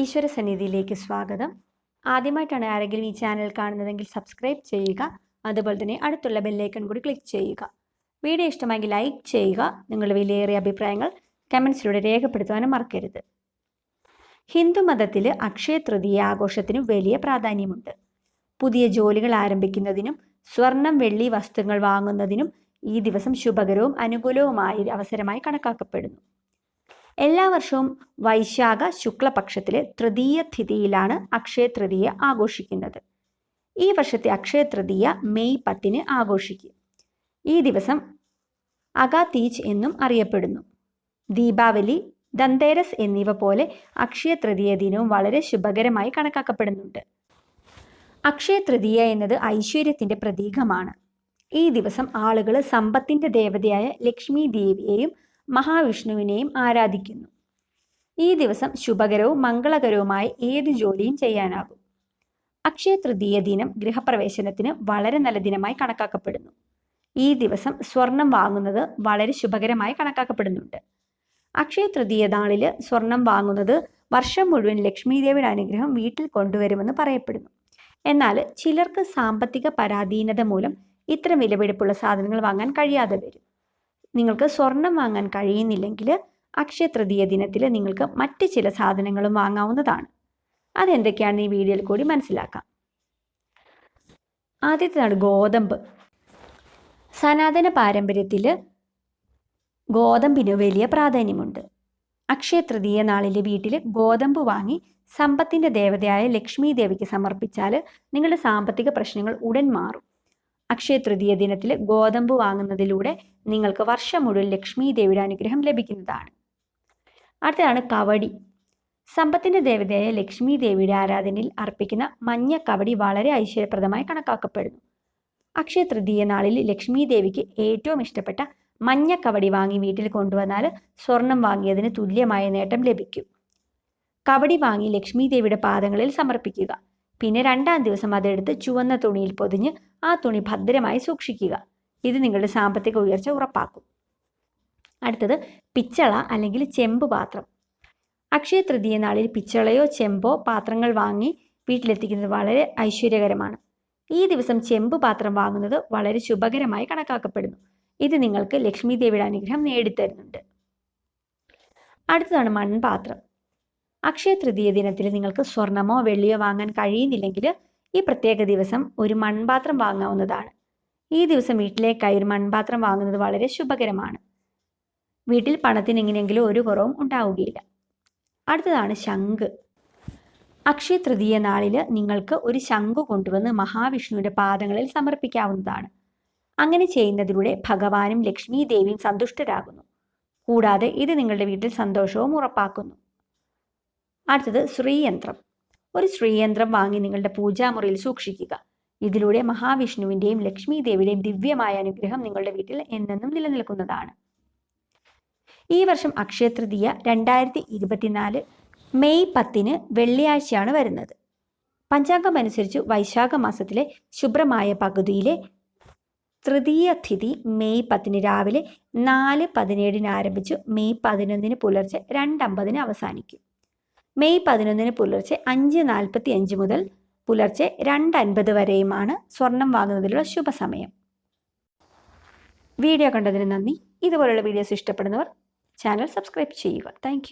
ഈശ്വര സന്നിധിയിലേക്ക് സ്വാഗതം. ആദ്യമായിട്ടാണ് ആരെങ്കിലും ഈ ചാനൽ കാണുന്നതെങ്കിൽ സബ്സ്ക്രൈബ് ചെയ്യുക അതുപോലെ തന്നെ അടുത്തുള്ള ബെല്ലൈക്കൺ കൂടി ക്ലിക്ക് ചെയ്യുക. വീഡിയോ ഇഷ്ടമായെങ്കിൽ ലൈക്ക് ചെയ്യുക നിങ്ങളുടെ വിലയേറിയ അഭിപ്രായങ്ങൾ കമൻസിലൂടെ രേഖപ്പെടുത്തുവാനും മറക്കരുത്. ഹിന്ദു മതത്തിൽ അക്ഷയ തൃതീയ ആഘോഷത്തിന് വലിയ പ്രാധാന്യമുണ്ട്. പുതിയ ജോലികൾ ആരംഭിക്കുന്നതിനും സ്വർണം വെള്ളി വസ്തുക്കൾ വാങ്ങുന്നതിനും ഈ ദിവസം ശുഭകരവും അനുകൂലവുമായ അവസരമായി കണക്കാക്കപ്പെടുന്നു. എല്ലാ വർഷവും വൈശാഖ ശുക്ലപക്ഷത്തിലെ തൃതീയ തിഥിയിലാണ് അക്ഷയ തൃതീയ ആഘോഷിക്കുന്നത്. ഈ വർഷത്തെ അക്ഷയ തൃതീയ മെയ് പത്തിന് ആഘോഷിക്കും. ഈ ദിവസം അഗാതീജ് എന്നും അറിയപ്പെടുന്നു. ദീപാവലി ദന്തേരസ് എന്നിവ പോലെ അക്ഷയ തൃതീയ ദിനവും വളരെ ശുഭകരമായി കണക്കാക്കപ്പെടുന്നുണ്ട്. അക്ഷയ തൃതീയ എന്നത് ഐശ്വര്യത്തിന്റെ പ്രതീകമാണ്. ഈ ദിവസം ആളുകൾ സമ്പത്തിന്റെ ദേവതയായ ലക്ഷ്മി ദേവിയെയും മഹാവിഷ്ണുവിനെയും ആരാധിക്കുന്നു. ഈ ദിവസം ശുഭകരവും മംഗളകരവുമായ ഏത് ജോലിയും ചെയ്യാനാകും. അക്ഷയ തൃതീയ ദിനം ഗൃഹപ്രവേശനത്തിന് വളരെ നല്ല ദിനമായി കണക്കാക്കപ്പെടുന്നു. ഈ ദിവസം സ്വർണം വാങ്ങുന്നത് വളരെ ശുഭകരമായി കണക്കാക്കപ്പെടുന്നുണ്ട്. അക്ഷയ തൃതീയ നാളിൽ സ്വർണം വാങ്ങുന്നത് വർഷം മുഴുവൻ ലക്ഷ്മീദേവിയുടെ അനുഗ്രഹം വീട്ടിൽ കൊണ്ടുവരുമെന്ന് പറയപ്പെടുന്നു. എന്നാൽ ചിലർക്ക് സാമ്പത്തിക പരാധീനത മൂലം ഇത്തരം വിലപിടിപ്പുള്ള സാധനങ്ങൾ വാങ്ങാൻ കഴിയാതെ വരും. നിങ്ങൾക്ക് സ്വർണം വാങ്ങാൻ കഴിയുന്നില്ലെങ്കിൽ അക്ഷയ തൃതീയ ദിനത്തിൽ നിങ്ങൾക്ക് മറ്റ് ചില സാധനങ്ങളും വാങ്ങാവുന്നതാണ്. അതെന്തൊക്കെയാണെന്ന് ഈ വീഡിയോയിൽ കൂടി മനസ്സിലാക്കാം. ആദ്യത്തേതാണ് ഗോതമ്പ്. സനാതന പാരമ്പര്യത്തിൽ ഗോതമ്പിന് വലിയ പ്രാധാന്യമുണ്ട്. അക്ഷയ തൃതീയ നാളിലെ വീട്ടിൽ ഗോതമ്പ് വാങ്ങി സമ്പത്തിന്റെ ദേവതയായ ലക്ഷ്മി ദേവിക്ക് സമർപ്പിച്ചാൽ നിങ്ങളുടെ സാമ്പത്തിക പ്രശ്നങ്ങൾ ഉടൻ മാറും. അക്ഷയ തൃതീയ ദിനത്തിൽ ഗോതമ്പ് വാങ്ങുന്നതിലൂടെ നിങ്ങൾക്ക് വർഷം മുഴുവൻ ലക്ഷ്മി ദേവിയുടെ അനുഗ്രഹം ലഭിക്കുന്നതാണ്. അടുത്തതാണ് കവടി. സമ്പത്തിന്റെ ദേവതയായ ലക്ഷ്മി ദേവിയുടെ ആരാധനയിൽ അർപ്പിക്കുന്ന മഞ്ഞ കവടി വളരെ ഐശ്വര്യപ്രദമായി കണക്കാക്കപ്പെടുന്നു. അക്ഷയ തൃതീയ നാളിൽ ലക്ഷ്മി ദേവിക്ക് ഏറ്റവും ഇഷ്ടപ്പെട്ട മഞ്ഞ കവടി വാങ്ങി വീട്ടിൽ കൊണ്ടുവന്നാൽ സ്വർണം വാങ്ങിയതിന് തുല്യമായ നേട്ടം ലഭിക്കും. കവടി വാങ്ങി ലക്ഷ്മി ദേവിയുടെ പാദങ്ങളിൽ സമർപ്പിക്കുക. പിന്നെ രണ്ടാം ദിവസം അതെടുത്ത് ചുവന്ന തുണിയിൽ പൊതിഞ്ഞ് ആ തുണി ഭദ്രമായി സൂക്ഷിക്കുക. ഇത് നിങ്ങളുടെ സാമ്പത്തിക ഉയർച്ച ഉറപ്പാക്കും. അടുത്തത് പിച്ചള അല്ലെങ്കിൽ ചെമ്പ് പാത്രം. അക്ഷയ തൃതീയ നാളിൽ പിച്ചളയോ ചെമ്പോ പാത്രങ്ങൾ വാങ്ങി വീട്ടിലെത്തിക്കുന്നത് വളരെ ഐശ്വര്യകരമാണ്. ഈ ദിവസം ചെമ്പ് പാത്രം വാങ്ങുന്നത് വളരെ ശുഭകരമായി കണക്കാക്കപ്പെടുന്നു. ഇത് നിങ്ങൾക്ക് ലക്ഷ്മി ദേവിയുടെ അനുഗ്രഹം നേടിത്തരുന്നുണ്ട്. അടുത്തതാണ് മൺപാത്രം. അക്ഷയ തൃതീയ ദിനത്തിൽ നിങ്ങൾക്ക് സ്വർണമോ വെള്ളിയോ വാങ്ങാൻ കഴിയുന്നില്ലെങ്കിൽ ഈ പ്രത്യേക ദിവസം ഒരു മൺപാത്രം വാങ്ങാവുന്നതാണ്. ഈ ദിവസം വീട്ടിലേക്കായി ഒരു മൺപാത്രം വാങ്ങുന്നത് വളരെ ശുഭകരമാണ്. വീട്ടിൽ പണത്തിന് എങ്ങനെയെങ്കിലും ഒരു കുറവും ഉണ്ടാവുകയില്ല. അടുത്തതാണ് ശംഖ്. അക്ഷയ തൃതീയ നാളിൽ നിങ്ങൾക്ക് ഒരു ശംഖ് കൊണ്ടുവന്ന് മഹാവിഷ്ണുവിന്റെ പാദങ്ങളിൽ സമർപ്പിക്കാവുന്നതാണ്. അങ്ങനെ ചെയ്യുന്നതിലൂടെ ഭഗവാനും ലക്ഷ്മി ദേവിയും സന്തുഷ്ടരാകുന്നു. കൂടാതെ ഇത് നിങ്ങളുടെ വീട്ടിൽ സന്തോഷവും ഉറപ്പാക്കുന്നു. അടുത്തത് ശ്രീയന്ത്രം. ഒരു ശ്രീയന്ത്രം വാങ്ങി നിങ്ങളുടെ പൂജാമുറിയിൽ സൂക്ഷിക്കുക. ഇതിലൂടെ മഹാവിഷ്ണുവിന്റെയും ലക്ഷ്മി ദേവിയുടെയും ദിവ്യമായ അനുഗ്രഹം നിങ്ങളുടെ വീട്ടിൽ എന്നെന്നും നിലനിൽക്കുന്നതാണ്. ഈ വർഷം അക്ഷയ തൃതീയ രണ്ടായിരത്തി ഇരുപത്തിനാല് മെയ് പത്തിന് വെള്ളിയാഴ്ചയാണ് വരുന്നത്. പഞ്ചാംഗം അനുസരിച്ച് വൈശാഖ മാസത്തിലെ ശുഭ്രമായ പകുതിയിലെ തൃതീയ തിഥി മെയ് പത്തിന് രാവിലെ നാല് പതിനേഴിന് ആരംഭിച്ചു മെയ് പതിനൊന്നിന് പുലർച്ചെ രണ്ടമ്പതിന് അവസാനിക്കും. മെയ് പതിനൊന്നിന് പുലർച്ചെ അഞ്ച് നാൽപ്പത്തി അഞ്ച് മുതൽ പുലർച്ചെ രണ്ട് അൻപത് വരെയുമാണ് സ്വർണം വാങ്ങുന്നതിലുള്ള ശുഭസമയം. വീഡിയോ കണ്ടതിന് നന്ദി. ഇതുപോലുള്ള വീഡിയോസ് ഇഷ്ടപ്പെടുന്നവർ ചാനൽ സബ്സ്ക്രൈബ് ചെയ്യുക. താങ്ക്